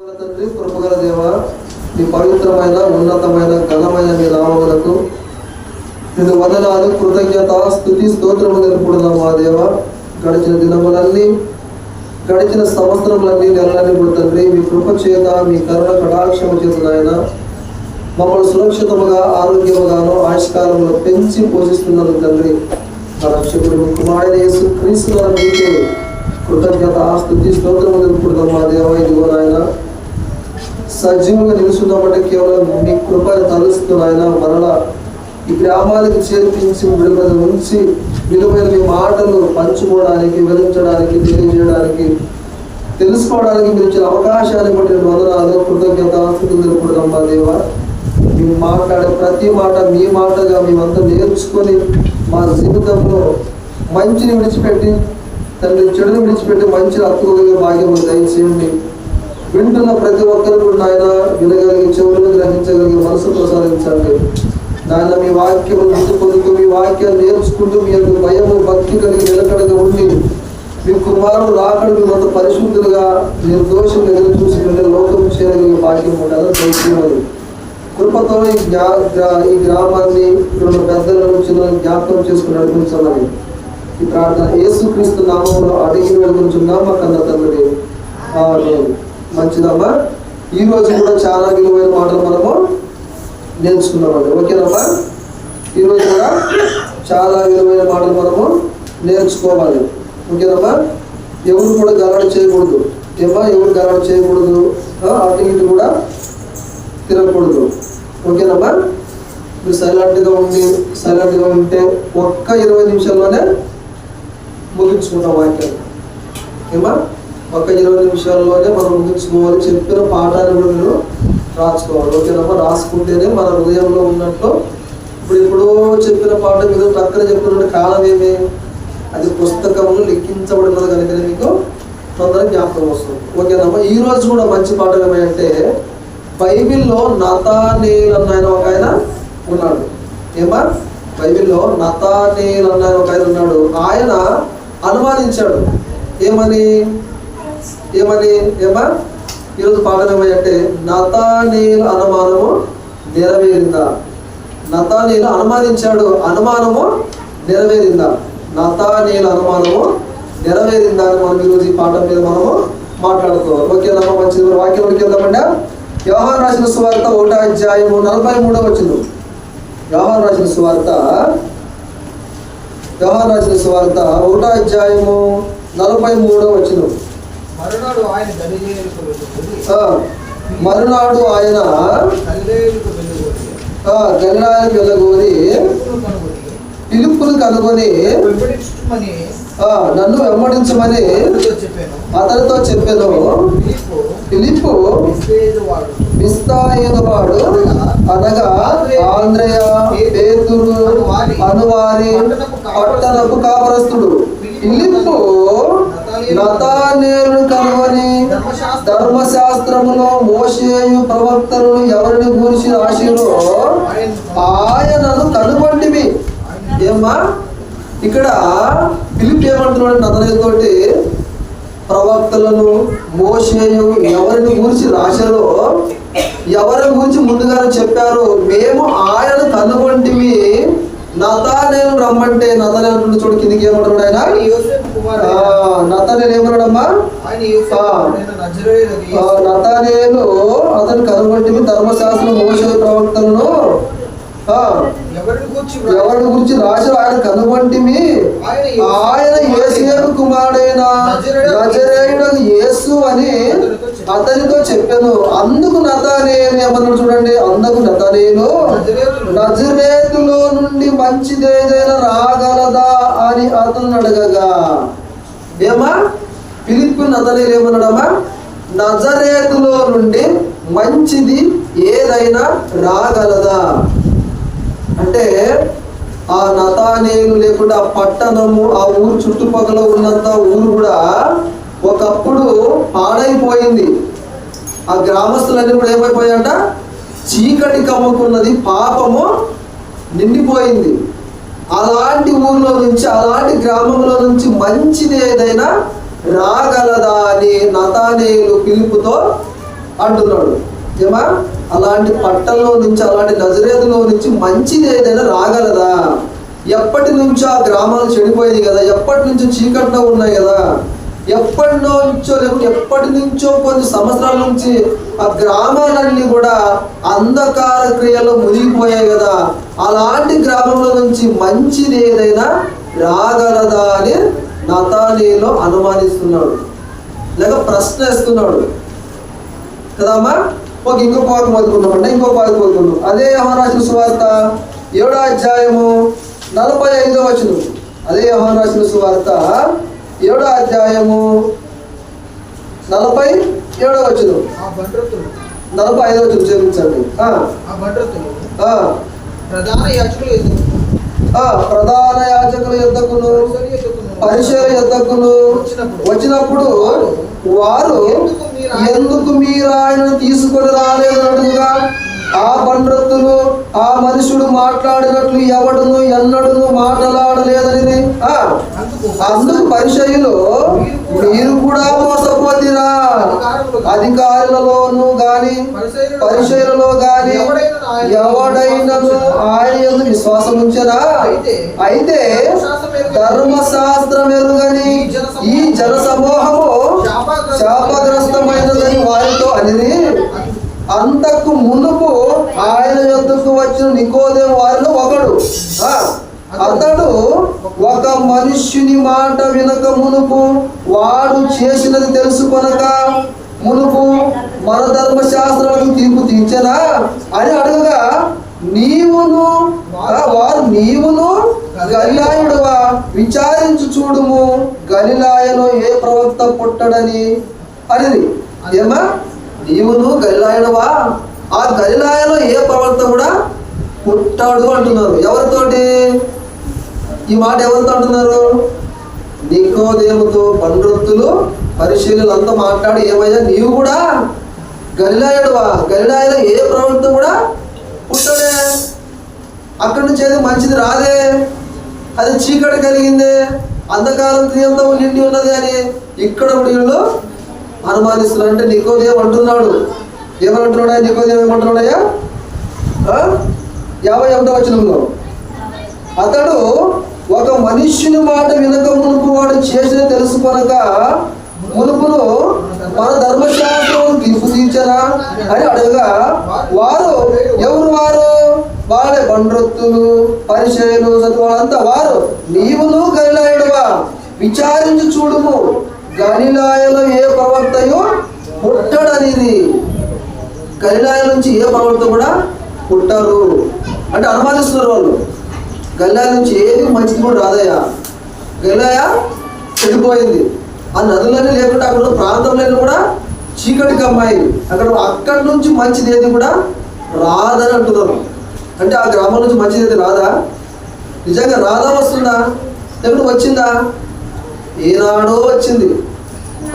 తండ్రి కృపగల దేవ నీ పవిత్రమైన ఉన్నతమైన ఘనమైన మీ నామములకు నేను వందనాలు కృతజ్ఞత స్థుతి స్తోత్రము తెలుపుడున్నాం మా దేవ. గడిచిన దినములన్నీ గడిచిన సంవత్సరములన్నీ నెలలన్నీ కూడా తండ్రి మీ కృప చేత మీ కరుణ కటాక్షము చేత నాయన మమ్మల్ని సురక్షితముగా ఆరోగ్యముగాను ఆయుష్కాలంలో పెంచి పోషిస్తున్నారు తండ్రి మా రక్షకుడు కుమారుడు యేసు క్రీస్తు కృతజ్ఞత స్థుతి స్తోత్రము తెలుపుడున్నాం మా దేవ. ఇదిగో నాయన సజీవంగా నిలుచున్నామంటే కేవలం మీ కృపను తలుస్తున్నాయన మరలా ఈ గ్రామాలకు చేర్పించి విడుదల ఉంచి విలువైన మీ మాటలు పంచుకోవడానికి వివరించడానికి తెలియజేయడానికి తెలుసుకోవడానికి మీరు ఇచ్చిన అవకాశాన్ని బట్టి వదనాలు కృతజ్ఞత తెలుపుకుంటాం దేవ. మేము మాట్లాడే ప్రతి మాట మీ మాటగా మేమంతా నేర్చుకొని మా జీవితంలో మంచిని విడిచిపెట్టి తండ్రి చెడుని విడిచిపెట్టి మంచిని అత్తుకోగలిగే భాగ్యం దయచేయండి. వింటున్న ప్రతి ఒక్కరు నాయన వినగలిగే చెవులను గ్రహించగలిగి మనసు ప్రసాదించండి. నాయన మీ వాక్యం గుర్తు పొందుతూ మీ వాక్యాలు నేర్చుకుంటూ మీ యొక్క భయము భక్తి కలిగి నిలకడగా ఉండి మీ కుమారుడు రాకడు మీ మొత్తం పరిశుద్ధులుగా నిర్దోషం ఎదురు చూసి వెళ్ళే లోకం చేయగలిగే భాగ్యం ఉండాలని తెలుసుకున్నారు కృపతో ఈ జ్ఞా గ్రా- ఈ గ్రామాన్ని ఇక్కడ పెద్దలను చిన్న జ్ఞాపకం చేసుకుని నడిపించాలని ఈ ప్రార్థన. యేసుక్రీస్తు నామంలో అడిగి వెళ్తున్నాం మా కన్న తండ్రి. మంచిదమ్మా ఈ రోజు కూడా చాలా విలువైన మాటలు మనము నేర్చుకున్నామండి ఓకేనమ్మా ఈ రోజు కూడా చాలా విలువైన మాటలు మనము నేర్చుకోవాలి. ఓకేనమ్మా ఎవరు కూడా గలడ చేయకూడదు. ఏమా ఎవరు గలడ చేయకూడదు? అటు ఇటు కూడా తిరగకూడదు. ఓకేనమ్మా మీరు సైలెంట్గా ఉండి సైలెంట్గా ఉంటే ఒక్క ఇరవై నిమిషాల్లోనే ముగించుకుంటాం వాక్యం ఏమా ఒక ఇరవై నిమిషాల్లోనే మనం ముగించుకోవాలి చెప్పిన పాఠాన్ని కూడా మీరు రాసుకోవాలి. ఓకేనమ్మా రాసుకుంటేనే మన హృదయంలో ఉన్నట్లు ఇప్పుడు ఎప్పుడో చెప్పిన పాట మీద పక్కన చెప్పిన కాలం ఏమి? అది పుస్తకంలో లెక్కించబడినది కనుక మీకు తొందరగా జ్ఞాపకం వస్తుంది. ఓకేనమ్మా ఈ రోజు కూడా మంచి పాఠం ఏమంటే బైబిల్లో నతానేల్ అన్న ఆయన ఒక ఆయన ఉన్నాడు. ఏమా బైబిల్లో నతానేల్ అన్న ఆయన ఒక ఆయన ఉన్నాడు. ఆయన అనుమానించాడు ఏమని? ఏమని ఏమా? ఈరోజు పాఠం ఏమంటే నతానేల్ అనుమానము నెరవేరిందా? నతానేలు అనుమానించాడు. అనుమానము నెరవేరిందా? నతానేలు అనుమానము నెరవేరిందా అని మనం ఈరోజు ఈ పాఠం మీద మనము మాట్లాడుకోవాలి. ఓకేనమ్మా మంచిది మరి. వాక్యంలోకి వెళ్దామండి వ్యవహార రాసిన సువార్త ఒకటో అధ్యాయము నలభై మూడో వచ్చింది వ్యవహార రాసిన సువార్త వ్యవహార రాసిన సువార్త ఒకటో అధ్యాయము నలభై మూడో వచ్చింది మరునాడు ఆయన మరునాడు ఆయన గలిలాయకు వెళ్ళగోరి కనుగొని పిలుపును నన్ను వెంబడించమని అతనితో చెప్పాను. విశ్వేదవాడు విస్తాయనవాడు అనగా ఆంధ్రయ పేతురు అనువారి పట్టణపు కాపరస్తుడు. ఫిలిప్పు నతానేలు కనుగొని ధర్మశాస్త్రములో మోసేయు ప్రవక్తలను ఎవరిని గురించి రాసిరో ఆయనను కనుగొంటివి ఏమ్మా? ఇక్కడ పిలిపి ఏమంటున్నాడు నతనేతోటి ప్రవక్తలను మోసేయు ఎవరిని గురించి రాశారో ఎవరి గురించి ముందుగానే చెప్పారు మేము ఆయన కనుగొంటివి నతానేలు రమ్మంటే నతనేలు చూడు కిందికి ఏమంటున్నాడు ఆయన? నతనేలు ఏమన్నాడమ్మా? నతానేలు అతను కనుగొంటివి ధర్మశాస్త్రం మోసే ప్రవక్తలను ఎవరి గురించి రాశారు ఆయన కనుగొంటివి ఆయన యేసేపు కుమారుడైన నజరేయుడు. యేసు అని అతనితో చెప్పాను. అందుకు నతానేలు ఏమన్నాడు చూడండి. అందుకు నతానేలు నజరేయుడు. నజరేతులో నుండి మంచిదేదైనా రాగలదా అని అతను అడగగా. ఏమా? పిలిపి నతనేలు ఏమన్నాడమ్మా? నజరేతులో నుండి మంచిది ఏదైనా రాగలదా? అంటే ఆ నతానేలు లేకుండా ఆ పట్టణము ఆ ఊరు చుట్టుపక్కల ఉన్నంత ఊరు కూడా ఒకప్పుడు పాడైపోయింది. ఆ గ్రామస్తులన్నీ కూడా ఏమైపోయాయంట? చీకటి కమ్ముకున్నది పాపము నిండిపోయింది. అలాంటి ఊర్లో నుంచి అలాంటి గ్రామంలో నుంచి మంచిది ఏదైనా రాగలదా అని నతానేయులు పిలుపుతో అంటున్నాడు. ఏమా? అలాంటి పట్టణంలో నుంచి అలాంటి నజరేతులో నుంచి మంచిది ఏదైనా రాగలదా? ఎప్పటి నుంచో ఆ గ్రామాలు చెడిపోయింది కదా ఎప్పటి నుంచో చీకట్లో ఉన్నాయి కదా ఎప్పటి నుంచో లేకపోతే ఎప్పటి నుంచో కొన్ని సంవత్సరాల నుంచి ఆ గ్రామాలన్నీ కూడా అంధకార క్రియలో మునిగిపోయాయి కదా. అలాంటి గ్రామంలో నుంచి మంచిది ఏదైనా రాగలదా అని నతానీలో అనుమానిస్తున్నాడు. లేక ప్రశ్న వేస్తున్నాడు. కదమ్మా ఒక ఇంకో మొదలుకున్నాం అంటే ఇంకో పాకు మొదలుకున్నాం అదే యవనరాశుల సువార్త ఏడో అధ్యాయము నలభై ఐదో వచనం. అదే యవనరాశుల సువార్త ఏడో అధ్యాయము నలభై ఏడో వచనం. నలభై ఐదో వచనం ఆ, ప్రధాన ఆ, ప్రధాన యాజకుల యుద్ధకును పరిచయ యుద్ధకును వచ్చినప్పుడు వారు ఎందుకు మీరు ఆయనను తీసుకొని రాలేదన్నట్టుగా ఆ పండ్రత్తులు ఆ మనుషుడు మాట్లాడినట్లు ఎవడును ఎన్నడును మాట్లాడలేదని ఆ, అందుకు పరిచయులు మీరు కూడా మోసపోతిరా అధికారులలోను గాని పరిచయులలో గాని ఎవడైనను ఆయన విశ్వాసం ఉంచరా? అయితే ధర్మశాస్త్రం ఎరుగని ఈ జన సమూహము శాపగ్రస్తమైనదని వారితో అనేది అంతకు మునుపు ఆయన యొద్దకు వచ్చిన నికోదేం వారిలో ఒకడు. ఆ, అతడు ఒక మనుష్యుని మాట వినక మునుపు వాడు చేసినది తెలుసుకొనక మునుపు మన ధర్మశాస్త్రాలకు తీర్పు తీర్చనా? అని అడగగా నీవును వారు నీవును గలిలాయుడువా? విచారించు చూడుము గలిలాయలో ఏ ప్రవక్త పుట్టడని? అనేది ఏమా? నీవును గలిలాయుడువా? ఆ గలిలాయలో ఏ ప్రవక్త కూడా పుట్టాడు అంటున్నారు. ఎవరితోటి? ఈ మాట ఎవరితో అంటున్నారు? నికోదేముతో పండ్రొత్తులు పరిశీలనలు అంతా మాట్లాడి ఏమయ్యా నీవు కూడా గలిలాయుడువా? గలిలాయలో ఏ ప్రవక్త కూడా పుట్టడే అక్కడి నుంచి ఏది మంచిది రాదే. అది చీకటి కలిగిందే. అంధకారం తీయంతో నిండి ఉన్నది అని ఇక్కడ వీళ్ళు అనుమానిస్తున్నారు. అంటే నికోదేవ్ అంటున్నాడు? ఏమంటున్నాడా నికోదేవ్ ఏమంటున్నాడయ్యా? యాభై ఒకటో వచనంలో. అతడు ఒక మనుష్యుని మాట వినక మునుపు వాడు చేసిన తెలుసుకొనక మునుపును మన ధర్మశాస్త్రం తీర్పు తీర్చరా అని అడగగా వారు ఎవరు వారు? వాళ్ళే బండ్రొత్తులు పరిచయలు చదువులంతా వారు. నీవును గలిలాయుడువా? విచారించి చూడుము. గలిలాయలో ఏ ప్రవర్తయో పుట్టడనిది. గలిలాయ నుంచి ఏ ప్రవర్త కూడా పుట్టారు. అంటే అనుమానిస్తున్నారు వాళ్ళు. గల్లా నుంచి ఏది మంచిది కూడా రాదయ్యా గల్లాయా? చెడిపోయింది. ఆ నదులన్నీ లేకుండా అక్కడ ఉన్న ప్రాంతంలో కూడా చీకటికి కమ్మాయి అక్కడ అక్కడి నుంచి మంచిది ఏది కూడా రాదని అంటున్నారు అంటే ఆ గ్రామం నుంచి మంచిది ఏది రాదా? నిజంగా రాదా వస్తుందా? లేకపోతే వచ్చిందా? ఏనాడో వచ్చింది.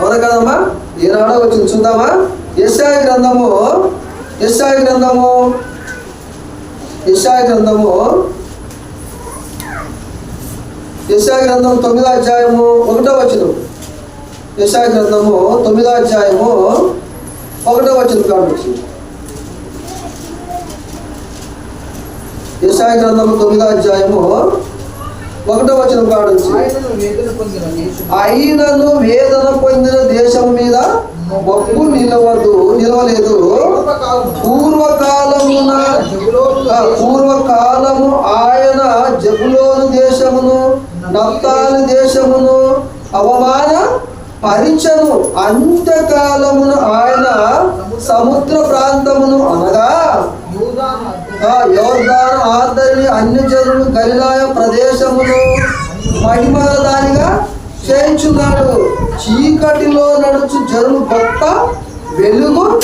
అవునా కదమ్మా? ఏనాడో వచ్చింది. చూద్దామా? యశాయ గ్రంథము. యశాయ గ్రంథము. యశాయ గ్రంథము. యశాయ గ్రంథం తొమ్మిదో అధ్యాయము ఒకటో వచనం. యశాయ గ్రంథము తొమ్మిదో అధ్యాయము ఒకటో వచనం కావచ్చు యశాయ గ్రంథము తొమ్మిదో అధ్యాయము ఒకటో పొందిన దేశం. అయినను వేదన పొందిన దేశం మీద మబ్బు నిలవదు నిలవలేదు. పూర్వకాలము. పూర్వకాలమున పూర్వకాలము ఆయన జబులోను దేశమును నప్తాలు దేశమును అవమాన పరిచను అంత్యకాలమును ఆయన సముద్ర ప్రాంతమును అనగా యూదాను యోర్దాను ఆదరి అన్ని జనులు గలిలాయ ప్రదేశమును మహిమల దానిగా చేయించున్నాడు. చీకటిలో నడుచు జనులు గొప్ప వెలుగు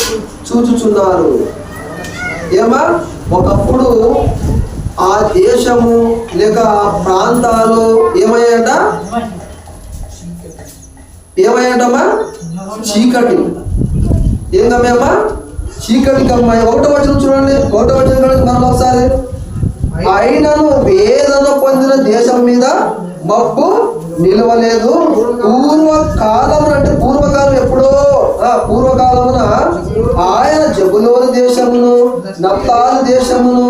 చూచుచున్నారు. ఏమా? ఒకప్పుడు ఆ దేశము లేక ఆ ప్రాంతాలు ఏమయ్యాట ఏమయ్యాటమ్మా చీకటి. ఏం గమ్యమ్మా చీకటి గమ్మాయి ఒకటో వచ్చిన చూడండి. ఒకటో వచ్చిన చూడండి మనం ఒకసారి. అయినను వేదన పొందిన దేశం మీద మబ్బు నిలవలేదు. పూర్వకాలం అంటే పూర్వకాలం ఎప్పుడో? పూర్వకాలమున ఆయన జబులోని దేశమును నప్తాలు దేశమును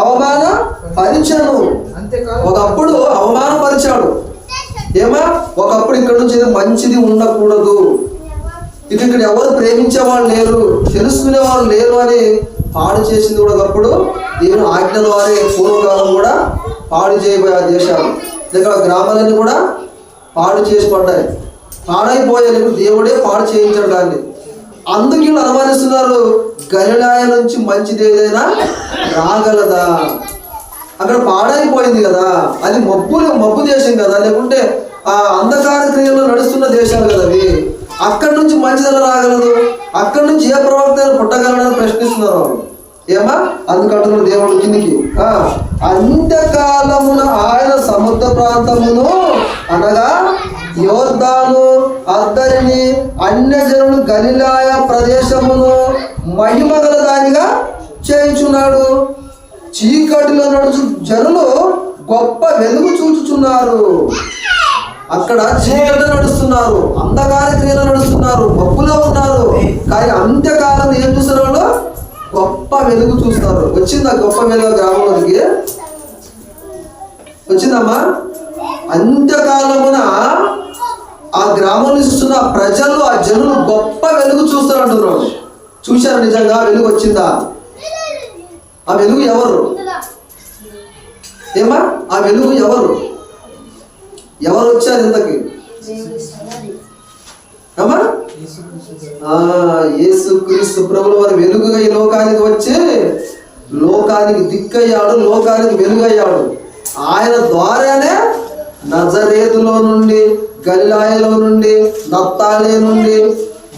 అవమాన పరిచను ఒకప్పుడు అవమానపరిచాడు. ఏమా? ఒకప్పుడు ఇక్కడ నుంచి ఏదో మంచిది ఉండకూడదు. ఇక ఇక్కడ ఎవరు ప్రేమించేవాళ్ళు లేరు. తెలుసుకునే వాళ్ళు లేరు అని పాడు చేసింది కూడా ఒకప్పుడు దేవుని ఆజ్ఞల వారే పూర్వకాలం కూడా పాడు చేయబోయే ఆ దేశాలు. ఇక్కడ గ్రామాలన్నీ కూడా పాడు చేసి పడ్డాయి. పాడైపోయాయి దేవుడే పాడు చేయించాడు దాన్ని. అందుకు వీళ్ళు అనుమానిస్తున్నారు గలిలాయ నుంచి మంచిది ఏదైనా రాగలదా? అక్కడ పాడైపోయింది కదా. అది మబ్బు మబ్బు దేశం కదా. లేకుంటే ఆ అంధకార క్రియల్లో నడుస్తున్న దేశాలు కదా అవి. అక్కడి నుంచి మంచిదల రాగలదు అక్కడి నుంచి ఏ ప్రవక్త పుట్టగలడని ప్రశ్నిస్తున్నారు వాళ్ళు. ఏమా అందుకంటున్నారు దేవుడు కిందికి. అంత్యకాలమున ఆయన సముద్ర ప్రాంతమును అనగా యోర్దాను అద్దరిని అన్యజనులు గలిలాయ ప్రదేశమును మహిమగల దానిగా చేయించున్నాడు. చీకటిలో నడుచు జనులు గొప్ప వెలుగు చూచుచున్నారు. అక్కడ చీకటి నడుస్తున్నారు. అంధకార క్రియలు నడుస్తున్నారు. మబ్బులో ఉన్నారు. కానీ అంత్యకాలం ఏం చూస్తారు వాళ్ళు గొప్ప వెలుగు చూస్తారు. వచ్చిందా గొప్ప వెలుగు గ్రామంలోకి? వచ్చిందమ్మా? అంత్యకాలమున ఆ గ్రామంలో చూస్తున్న ప్రజలు ఆ జనులు గొప్ప వెలుగు చూస్తారు అంటున్నారు చూశారు నిజంగా? వెలుగు వచ్చిందా? ఆ వెలుగు ఎవరు? ఏమా ఆ వెలుగు ఎవరు? ఎవరు వచ్చారు ఇంతకి? అమ్మా యేసు క్రీస్తు ప్రభుల వారు వెలుగుగా ఈ లోకానికి వచ్చి లోకానికి దిక్కయ్యాడు లోకానికి వెలుగయ్యాడు. ఆయన ద్వారానే నజరేతులో నుండి గలిలాయలో నుండి నత్తాలే నుండి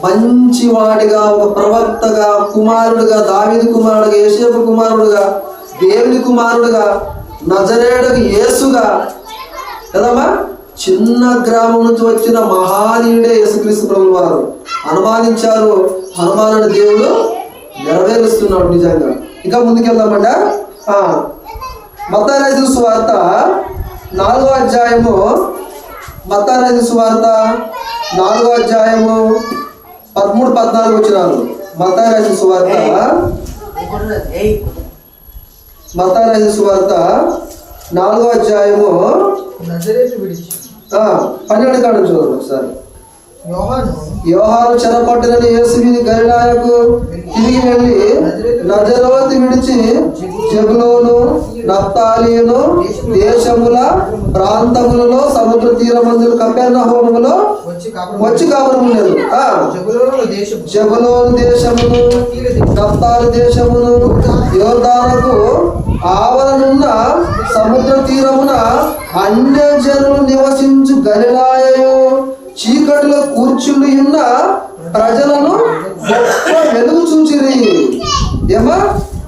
మంచివాడిగా ఒక ప్రవక్తగా కుమారుడుగా దావిది కుమారుడుగా యేసేపు కుమారుడుగా దేవుని కుమారుడుగా నజరేడు యేసుగా. కదమ్మా? చిన్న గ్రామం నుంచి వచ్చిన మహానీయుడే యేసుక్రీస్తు ప్రభు వారు. అనుమానించారు. అనుమానుడు దేవుడు నెరవేరుస్తున్నాడు నిజంగా. ఇంకా ముందుకెళ్దామంట? మతారాజు సువార్త నాలుగో అధ్యాయము. మతారాజు సువార్త నాలుగో అధ్యాయము. పదమూడు పద్నాలుగు వచ్చినారు. మత్తారాజు సువార్త. మత్తారాజు సువార్త నాలుగో అధ్యాయము పన్నెండు కాడు చూడండి ఒకసారి. యోహాను యోహాను చెరపట్టిన యేసుని గలిలాయకు తిరిగి వెళ్ళి నజరోతి విడిచి జబులోను నప్తాలీను దేశముల ప్రాంతములలో సముద్ర తీరమందులు కపెర్ణ హోమములో వచ్చి కాపురం వచ్చి కాపురం ఉండేది. ఆ, జబులోను దేశం జబులోను దేశమును నప్తాలి దేశమును యోర్దానకు ఆవరణున్న సముద్ర తీరమున అన్య జనులు నివసించు గలిలాయయు. చీకటిలో కూర్చుని ఉన్న ప్రజలను గొప్ప వెలుగు చూచిరి. ఏమా?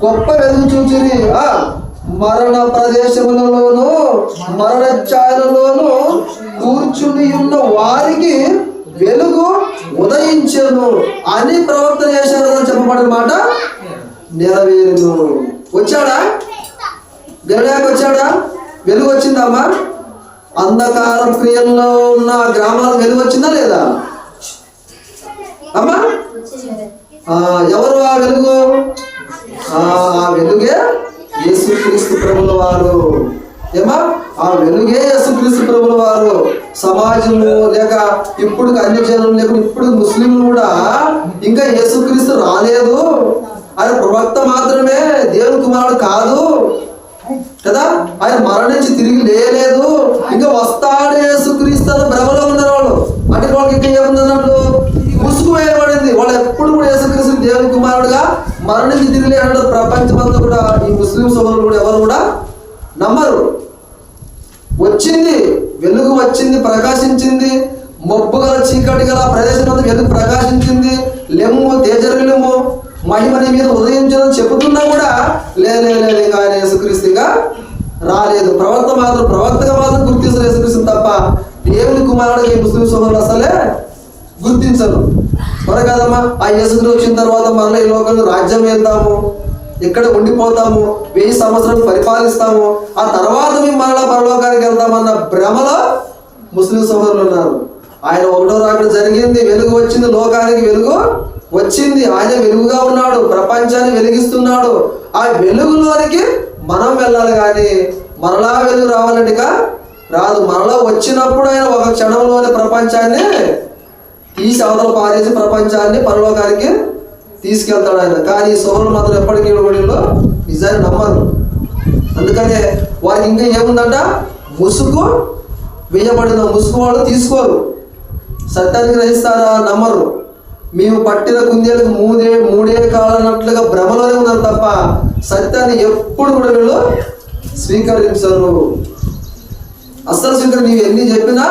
గొప్ప వెలుగు చూచిరి. ఆ మరణ ప్రదేశములలోను మరణ ఛాయలలోను కూర్చుని ఉన్న వారికి వెలుగు ఉదయించను అని ప్రవర్తన చేశారు చెప్పబడిన మాట నెరవేరును. వచ్చాడా? గడియాకి వచ్చాడా వెలుగు వచ్చిందమ్మా అంధకార క్రియల్లో ఉన్న గ్రామాలకు వెలువచ్చిందా లేదా? అమ్మా ఎవరు ఆ వెలుగు? ఆ వెలుగే యేసుక్రీస్తు ప్రభుల వారు. ఏమా ఆ వెలుగే యేసుక్రీస్తు ప్రభుల వారు. సమాజము లేక ఇప్పుడు అన్ని జనులు లేక ఇప్పుడు ముస్లింలు కూడా ఇంకా యేసుక్రీస్తు రాలేదు. ఆయన ప్రవక్త మాత్రమే దేవుని కుమారుడు కాదు. కదా? ఆయన మరణించి తిరిగి లేలేదు. ఇంకా వస్తాడు యేసుక్రీస్తున్న భ్రమలో ఉన్నారు వాళ్ళు. అంటే వాళ్ళకి ఇంకా ఏముంది అన్నట్లు ముసుగు వేయబడింది. వాళ్ళు ఎప్పుడు కూడా యేసుక్రీస్తు దేవుని కుమారుడుగా మరణించి తిరిగి లేడు ప్రపంచమంతా కూడా ఈ ముస్లిం సోదరులు కూడా ఎవరు కూడా నమ్మరు. వచ్చింది వెలుగు వచ్చింది ప్రకాశించింది. మబ్బు గల చీకటి గల ప్రదేశం అంతా వెలుగు ప్రకాశించింది. లెమ్ము తేజరిల్లుము మహిమ నీ మీద ఉదయించడం చెబుతున్నా కూడా లేదు లేదు ఆయన రాలేదు. ప్రవక్త మాత్రం ప్రవక్తగా మాత్రం గుర్తించరు యేసుక్రీస్తు తప్ప దేవుని కుమారుడు ఈ ముస్లిం సోదరులు అసలే గుర్తించరు. మరి కదమ్మా ఆ యేసుక్రీస్తు వచ్చిన తర్వాత మరలా ఈ లోకంలో రాజ్యం వెళ్తాము ఇక్కడ ఉండిపోతాము వెయ్యి సంవత్సరాలు పరిపాలిస్తాము ఆ తర్వాత మేము మరలా పరలోకానికి వెళ్తామన్న భ్రమలో ముస్లిం సోదరులు ఉన్నారు. ఆయన ఒకటో రాకడ జరిగింది వెలుగు వచ్చింది లోకానికి వెలుగు వచ్చింది. ఆయన వెలుగుగా ఉన్నాడు ప్రపంచాన్ని వెలిగిస్తున్నాడు. ఆ వెలుగులోనికి మనం వెళ్ళాలి కానీ మరలా వెలుగు రావాలంటిక రాదు. మరలా వచ్చినప్పుడు ఆయన ఒక క్షణంలోని ప్రపంచాన్ని తీసి అవతల పారేసి ప్రపంచాన్ని పరలోకానికి తీసుకెళ్తాడు ఆయన కానీ ఈ మాత్రం ఎప్పటికీ ఇవ్వడంలో నిజాన్ని నమ్మరు. అందుకనే వారికి ఇంకా ఏముందంట? ముసుగు వేయబడిన ముసుగు వాళ్ళు తీసుకోరు. సత్యాన్ని గ్రహిస్తారా? నమ్మరు. మేము పట్టిన కుందేలకు మూడే మూడే కాలన్నట్లుగా భ్రమలోనే ఉన్నారు తప్ప సత్యాన్ని ఎప్పుడు కూడా వీళ్ళు స్వీకరించరు. అస్సలు స్వీకరి నీవు ఎన్ని చెప్పినా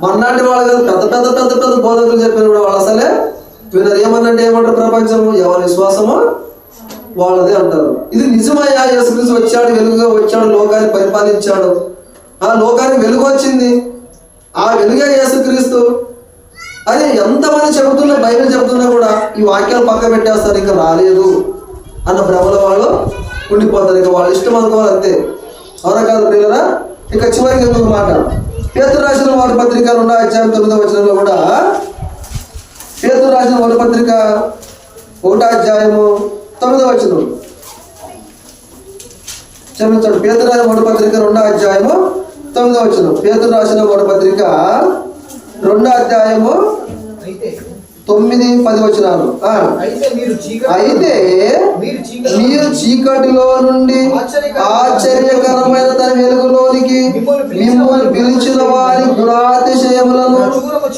మొన్నటి వాళ్ళు కాదు పెద్ద పెద్ద పెద్ద పెద్ద బోధకులు చెప్పిన కూడా వాళ్ళు అసలే వీళ్ళు ఏమన్నంటే ఏమంటారు ప్రపంచము? ఎవరి విశ్వాసమో వాళ్ళదే అంటారు. ఇది నిజమయ్యా యేసుక్రీస్తు వచ్చాడు వెలుగుగా వచ్చాడు లోకాన్ని పరిపాలించాడు. ఆ లోకానికి వెలుగు వచ్చింది. ఆ వెలుగే యేసుక్రీస్తు. అది ఎంతమంది చెబుతున్నా బైబిల్ చెబుతున్నా కూడా ఈ వాక్యాలు పక్క పెట్టేస్తారు ఇంకా రాలేదు అన్న భ్రమల వాళ్ళు ఉండిపోతారు. ఇంకా వాళ్ళ ఇష్టం అనుకోవాలి అంతే. అవునా కాదు ప్రియులరా? ఇక చివరికి ఇంకొక మాట. పేతురు రాసిన వారి పత్రిక రెండో అధ్యాయం తొమ్మిదో వచనంలో కూడా పేతురు రాసిన వారి పత్రిక ఒకటో అధ్యాయము తొమ్మిదో వచనం. క్షమించండి పేతురు రాసిన వారి పత్రిక రెండో అధ్యాయము తొమ్మిదో వచనం. పేతురు రాసిన వారి పత్రిక రెండో అధ్యాయము అయితే తొమ్మిది పది వచనాలు. అయితే మీరు చీకటిలో నుండి ఆశ్చర్యకరమైన తన వెలుగులోనికి మిమ్మల్ని పిలిచిన వారి గుణాతిశయములను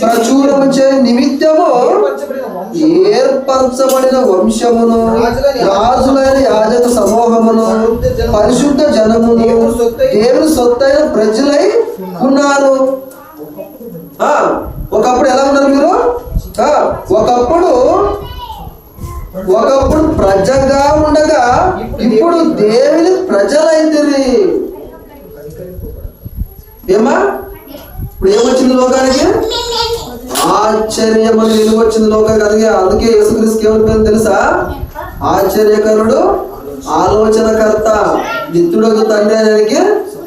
ప్రచురము చే నిమిత్తము ఏర్పరచబడిన వంశం ఏర్పరచబడిన వంశమును రాజులైన యాజక సమూహమును పరిశుద్ధ జనమును. దేవుని సొత్తైన ప్రజలై ఉన్నారు. ఆ, ఒకప్పుడు ఎలా ఉన్నారు మీరు? ఒకప్పుడు ఒకప్పుడు ప్రజగా ఉండగా ఇప్పుడు దేవుని ప్రజలైంది ఏమా ఇప్పుడు ఏమొచ్చింది లోకానికి? ఆశ్చర్యం అని వెలుగు వచ్చింది లోకానికి. అందుకే అందుకే యేసుక్రీస్తుకి ఏమైపోయింది తెలుసా? ఆశ్చర్యకరుడు ఆలోచనకర్త నిత్యుడకు తండ్రి అనేది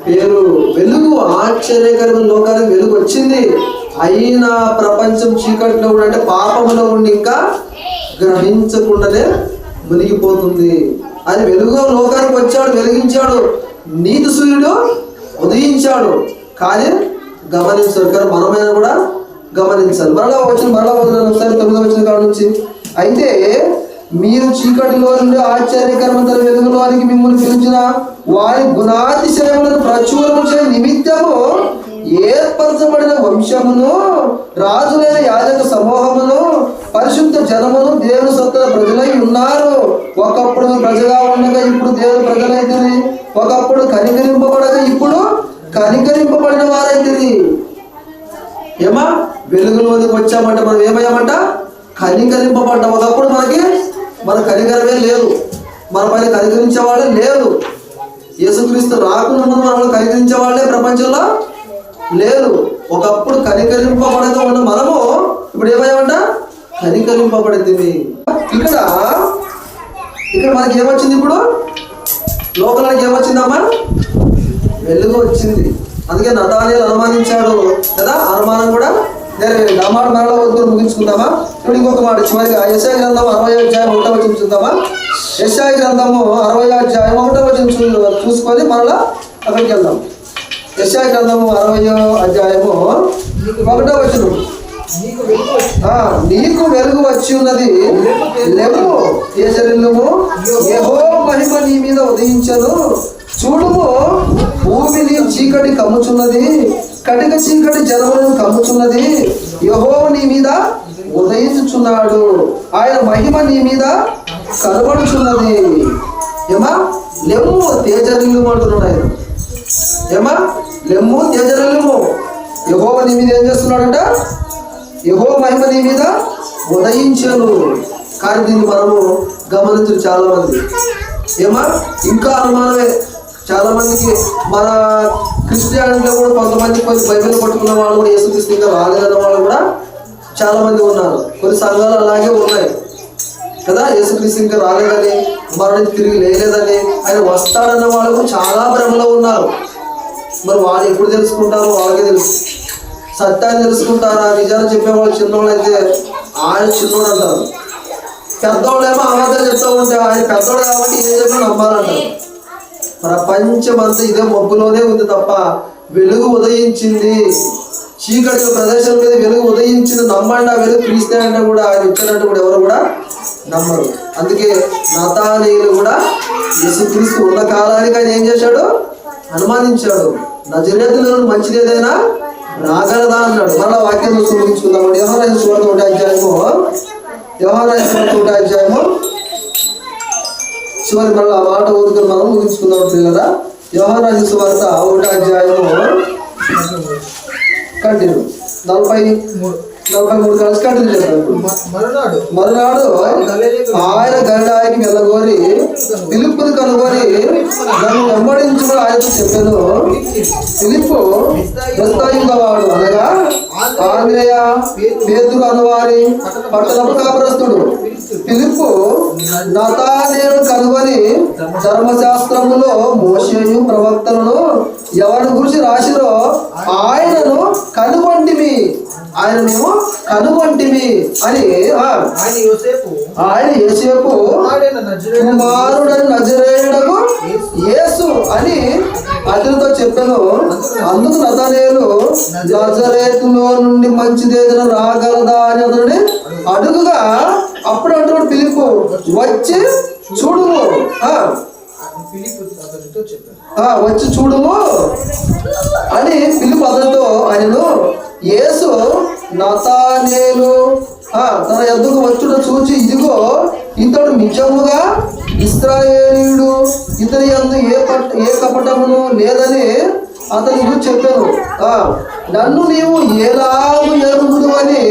పేరు. వెలుగు ఆశ్చర్యకరమైన లోకానికి వెలుగు వచ్చింది అయినా ప్రపంచం చీకట్లో కూడా అంటే పాపంలో ఉండి ఇంకా గ్రహించకుండానే మునిగిపోతుంది. అది వెలుగు లోకానికి వచ్చాడు వెలిగించాడు. నీతి సూర్యుడు ఉదయించాడు. కానీ గమనించాడు. కానీ మనమైన కూడా గమనించాలి. మరలా వచ్చిన మరలా వదిలిన ఒకసారి తొమ్మిదో వచ్చిన కాడ నుంచి. అయితే మీరు చీకటిలో నుండి ఆశ్చర్యకరమైన వెలుగులోనికి మిమ్మల్ని పిలిచిన వారి గుణాతిశయములను ప్రచురము చే నిమిత్తము ఏర్పరచబడిన వంశమును రాజులైన యాజక సమూహమును పరిశుద్ధ జనమును దేవుని సొత్తుల ప్రజలై ఉన్నారు. ఒకప్పుడు ప్రజగా ఉండగా ఇప్పుడు దేవుని ప్రజలైతుంది ఒకప్పుడు కనికరింపబడగా ఇప్పుడు కనికరింపబడిన వారైతుంది ఏమా? వెలుగులోనికి వచ్చామంటే మనం ఏమయ్యామంట? కనికరింపబడ్డ. ఒకప్పుడు మనకి మన కనికరమే లేదు. మన పైన కనికరించే వాళ్ళే లేదు యేసుక్రీస్తు రాకుండా ముందు మనల్ని కనికరించే వాళ్ళే ప్రపంచంలో లేదు. ఒకప్పుడు కనికరింపబడక ఉన్న మనము ఇప్పుడు ఏమయ్యామంట? కనికరింపబడింది. ఇక్కడ ఇక్కడ మనకి ఏమొచ్చింది ఇప్పుడు? లోకలానికి ఏమొచ్చిందమ్మా? వెలుగు వచ్చింది. అందుకే నతానియలు అనుమానించాడు కదా? అనుమానం కూడా నెరవేరింది. ఆ మాట మరలా వద్దు ముగించుకుందామా? ఇప్పుడు ఇంకొక మాట చివరిగా యశాయ గ్రంథం అరవై అధ్యాయం ఒకటో వచ్చిన చూద్దామా? యశాయ గ్రంథము అరవై అధ్యాయం ఒకటో వచ్చిన చూసుకొని మరలా అక్కడికి వెళ్దాం. యశాయ గ్రంథము అరవై అధ్యాయము ఒకటో వచ్చిన నీకు వెలుగు వచ్చి ఆ, నీకు వెలుగు వచ్చి ఉన్నది లేవు ఏజరిల్లుము యెహో మహిమ నీ మీద ఉదయించను. చూడుము భూమిని చీకటి కమ్ముచున్నది కటిక చీకటి జనములను కమ్ముచున్నది. యహో నీ మీద ఉదయించుచున్నాడు. ఆయన మహిమ నీ మీద కనబడుచున్నది. ఏమా? లెమ్ము తేజరిల్లు అంటున్నాడు ఆయన. ఏమా? లెమ్ము తేజరిల్లుము యహోవ నీ మీద ఏం చేస్తున్నాడంట? యహో మహిమ నీ మీద ఉదయించాను. కానీ దీన్ని మనము గమనించిన చాలా మంది ఏమా? ఇంకా అనుమానమే. చాలా మందికి మన క్రిస్టియానిటీలో కూడా కొంతమంది కొన్ని బైబిల్ పట్టుకున్న వాళ్ళు కూడా యేసుక్రీస్తు ఇంకా రాలేదన్న వాళ్ళు కూడా చాలా మంది ఉన్నారు. కొన్ని సంఘాలు అలాగే ఉన్నాయి. కదా? యేసుక్రీస్తు ఇంకా రాలేదని మరణి తిరిగి లేలేదని ఆయన వస్తాడన్న వాళ్ళకు చాలా భ్రమలో ఉన్నారు. మరి వాళ్ళు ఎప్పుడు తెలుసుకుంటారో వాళ్ళకే తెలుసు. సత్యాన్ని తెలుసుకుంటారా? నిజాలు చెప్పేవాళ్ళు చిన్నవాళ్ళు అయితే ఆయన చిన్నోడు అంటారు. పెద్దోళ్ళేమో అబద్ధాలు చెప్తూ ఉంటే ఆయన పెద్దోడు కాబట్టి ఏం చెప్పినా నమ్మాలంటారు. ప్రపంచమంతా ఇదే మబ్బులోనే ఉంది తప్ప వెలుగు ఉదయించింది. చీకటి ప్రదేశం మీద వెలుగు ఉదయించింది నమ్మండి ఆ వెలుగు పిలిస్తే అంటే కూడా ఆయన వచ్చినట్టు కూడా ఎవరు కూడా నమ్మరు. అందుకే నతానీయులు కూడా యేసుక్రీస్తు ఉన్న కాలానికి ఆయన ఏం చేశాడు? అనుమానించాడు. నజరేతులను మంచిది ఏదైనా రాగలదా అన్నాడు. మళ్ళా వాక్యం చూసి ముగించుకుందామండి ఎవరైనా చూడదు ఒకటి అధ్యాయము. వ్యవహారాయ చూడదు ఒకటి అధ్యాయము. చివరి మళ్ళీ ఆ మాట ఊరుకుని మనం ముగించుకుందాం పిల్లరా వ్యవహారాజు సువార్త ఒకటి అధ్యాయము. కంటిన్యూ నలభై నలభై మూడు కలిసి కంటిన్యూ చేస్తాను మ- మరునాడు. మరునాడు ఆయన గరుడాయికి వెళ్ళగోరి పిలుపుని కనుగొని నన్ను వెంబడించుకుని ఆయనతో చెప్పాను. పిలుపు వాడు అనగా ఆంగ్లేయ పేతురు అనువారి పట్టణపు కాపురస్తుడు పిలుపు నతానేను కనుగొని ధర్మశాస్త్రములో మోషేయు ప్రవక్తలను ఎవరి గురించి రాసిరో ఆయనను కనుగొంటిమి. ఆయననేమో కనుగొంటిమి అని ఆయన యోసేపు ఆయన కుమారుడని నజరేయుడకు యేసు. అని అతనితో చెప్పాను. అందుకు నతనేలు నజరేతులో నుండి మంచిదేదైనా రాగలదా? అని అతని అడుగుగా అప్పుడు అంటున్నాడు పిలుపు వచ్చి చూడుము. ఆ, ఫిలిప్పు అతనితో చెప్పాడు. ఆ, వచ్చి చూడము అని పిలుపు అతనితో ఆయనను యేసు నతానేలు. తన ఎద్దుకు వచ్చుట చూచి ఇదిగో ఇతడు నిజముగా ఇస్రాయేలీయుడు. ఇతని ఎందు ఏ పట్ ఏ కపటమును లేదని అతనికి చెప్పాను. నన్ను నీవు ఎలాగు ఎరుగుదు అని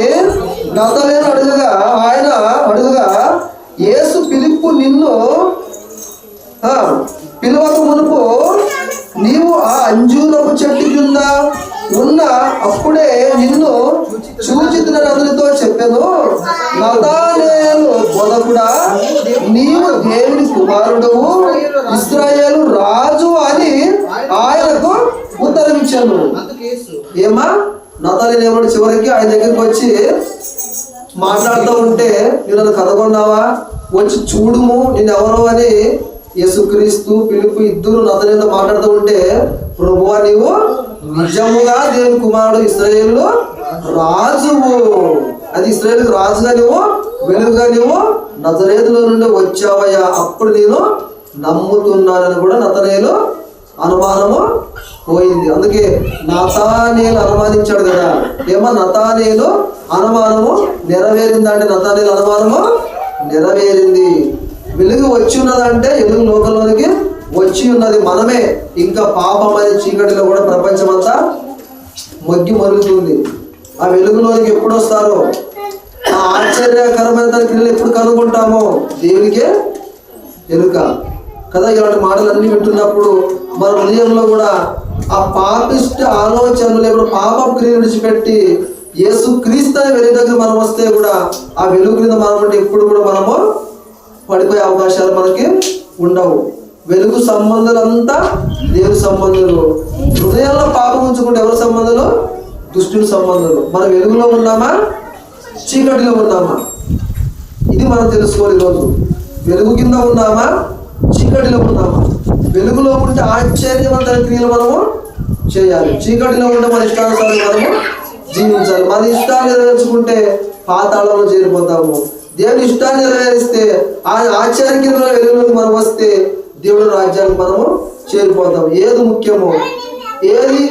నతలేను అడుగగా ఆయన అడుగగా యేసు పిలుపు నిన్ను పిలువకు మునుపు నీవు ఆ అంజూరపు చెట్టు కింద ఉన్న అప్పుడే నిన్ను చూచితున్న నదులతో చెప్పాను. నతానేలు బోధకుడా నీవు దేవుని కుమారుడవు ఇస్రాయేలు రాజు అని ఆయనకు ఉత్తరమిచ్చాను ఏమా? నతానేలు చివరికి ఆయన దగ్గరికి వచ్చి మాట్లాడుతూ ఉంటే నేను కనుగొన్నావా? వచ్చి చూడుము నేను ఎవరు అని యేసుక్రీస్తు పిలుపు ఇద్దరు నతనేతో మాట్లాడుతూ ఉంటే ప్రభువా నీవు నిజముగా దేవుని కుమారుడు ఇస్రాయేలు రాజువు. అది ఇస్రాయేల్ రాజుగా నువ్వు వెలుగుగా నువ్వు నజరేతులో నుండి వచ్చావయ్యా. అప్పుడు నేను నమ్ముతున్నానని కూడా నతనేలు అనుమానము పోయింది. అందుకే నతానేలు అనుమానించాడు కదా. ఏమో నతానేలు అనుమానము నెరవేరిందంటే నతానేలు అనుమానము నెరవేరింది. వెలుగు వచ్చి ఉన్నదంటే వెలుగు లోకంలోనికి వచ్చి ఉన్నది? మనమే ఇంకా పాపం అనే చీకటిలో కూడా ప్రపంచమంతా మొగ్గి మరుగుతుంది. ఆ వెలుగులోనికి ఎప్పుడు వస్తారో? ఆ ఆశ్చర్యకరమైన తన క్రియలు ఎప్పుడు కనుగొంటామో? దేవునికే ఎరుక కదా ఇలాంటి మాటలన్నీ వింటున్నప్పుడు మన హృదయంలో కూడా ఆ పాపిష్ట ఆలోచనలు ఇప్పుడు పాపం క్రియ విడిచిపెట్టి యేసు క్రీస్తు అనే వెలుగు దగ్గర మనం వస్తే కూడా ఆ వెలుగు క్రింద మనం ఎప్పుడు కూడా మనము పడిపోయే అవకాశాలు మనకి ఉండవు. వెలుగు సంబంధాలంతా దేవుని సంబంధాలు. హృదయంలో పాపం ఉంచుకుంటే ఎవరి సంబంధాలు? దుష్టుల సంబంధాలు. మన వెలుగులో ఉన్నామా? చీకటిలో ఉన్నామా? ఇది మనం తెలుసుకోవాలి ఈరోజు. వెలుగు కింద ఉన్నామా? చీకటిలో ఉన్నామా? వెలుగులో ఉంటే ఆశ్చర్యవంతమైన క్రియలు మనము చేయాలి. చీకటిలో ఉంటే మన ఇష్టానుసారం మనము జీవించాలి. మన ఇష్టాలు నెరవేర్చుకుంటే పాతాళంలో చేరిపోతాము. దేవుని ఇష్టాన్ని నెరవేరిస్తే ఆ ఆశ్చర్య క్రియల వెలుగులోకి మనం వస్తే దేవుడి రాజ్యానికి మనము చేరిపోతాం. ఏది ముఖ్యమో ఏది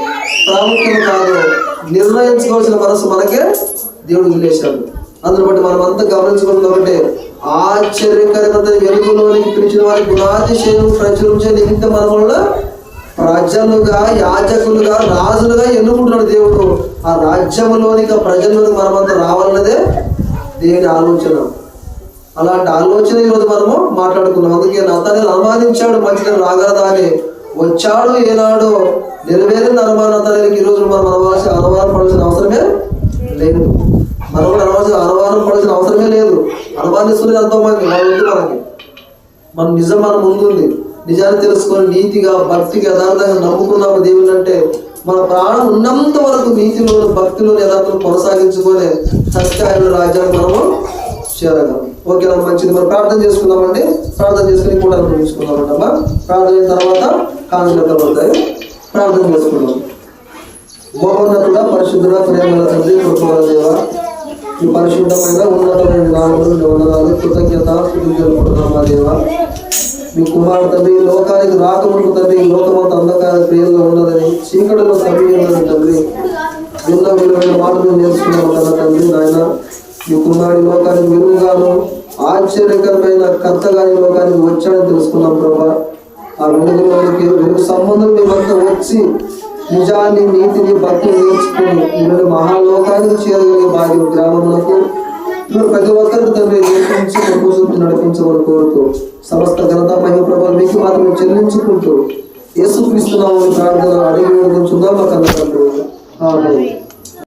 ప్రాముఖ్యం కాదో నిర్ణయించుకోవాల్సిన మనసు మనకే దేవుడు వదిలేశాడు. అందును బట్టి మనం అంతా గమనించుకున్నది ఒకటే ఆశ్చర్యకరమైన వెలుగులోనికి పిలిచిన వారి గుణాతిశయం ప్రచురించే నిమిత్తం మనములను ప్రజలుగా యాజకులుగా రాజులుగా ఎన్నుకుంటున్నాడు దేవుడు. ఆ రాజ్యములోనికి ఆ ప్రజల్లోనికి మనమంతా రావాలన్నదే దేవుని ఆలోచన. అలాంటి ఆలోచన ఈరోజు మనము మాట్లాడుకున్నాం అందుకే నతని అనుమానించాడు మంచిగా రాగలదా అని. వచ్చాడు ఏనాడు నెరవేరిన అనుమానం అతనికి ఈ రోజు మనం అనవలసిన అనుమానం పడాల్సిన అవసరమే లేదు. మనం కూడా అనవలసిన అనుమానం పడాల్సిన అవసరమే లేదు. అనుమానిస్తుంది ఎంతో మనకి వాళ్ళు మనకి. మన నిజం మన ముందుంది నిజాన్ని తెలుసుకొని నీతిగా భక్తిగా యథార్థంగా నమ్ముకున్నాము దేవుని అంటే మన ప్రాణం ఉన్నంత వరకు నీతిలో భక్తిలో యథార్థం కొనసాగించుకొని సత్యాయుల రాజ్యాన్ని మనము చేరగలం. ఓకేనా మంచిది. మరి ప్రార్థన చేసుకుందామండి. ప్రార్థన చేసుకుని కూడా ముగించుకుందామండి అమ్మా. ప్రార్థన అయిన తర్వాత కానుకలు పడతాయి. ప్రార్థన చేసుకుందాం. మహోన్నతుడ పరిశుద్ధుడ ప్రేమల తండ్రి కృపల దేవ. ఈ పరిశుద్ధమైన ఉన్నతమైన నామములు వందనాలు కృతజ్ఞత కృతజ్ఞతలుకుంటున్నామా దేవ. మీ కుమారుడు తండ్రి ఈ లోకానికి రాకముందు తండ్రి ఈ లోకమంత అంధకార ప్రియంగా ఉన్నదని చీకటిలో తల్లి ఉన్నదని తండ్రి. ఎన్నో విలువైన మాటలు నేర్చుకున్నాము కదా తండ్రి నాయన. ఇప్పుడు కుమారుడి లోకానికి వెలుగుగాను ఆశ్చర్యకరమైన కర్తగా ఈ లోకానికి వచ్చాడని తెలుసుకున్నాం ప్రభా. ఆ వెలుగులోనికి వెలుగు సంబంధం మేమంతా వచ్చి నిజాన్ని నీతిని భక్తిని నేర్చుకుని మీరు మహాలోకానికి చేరగలిగే భాగ్యం గ్రామములకు మీరు ప్రతి ఒక్కరిని తండ్రి నేర్పించి ప్రభుత్వం నడిపించమని కోరుతూ సమస్త ఘనత మహిమ ప్రభావం మీకు మాత్రమే చెల్లించుకుంటూ యేసుక్రీస్తున్నామని ప్రార్థన అడిగి వేడుకుంటున్నాం మా కన్నా తండ్రి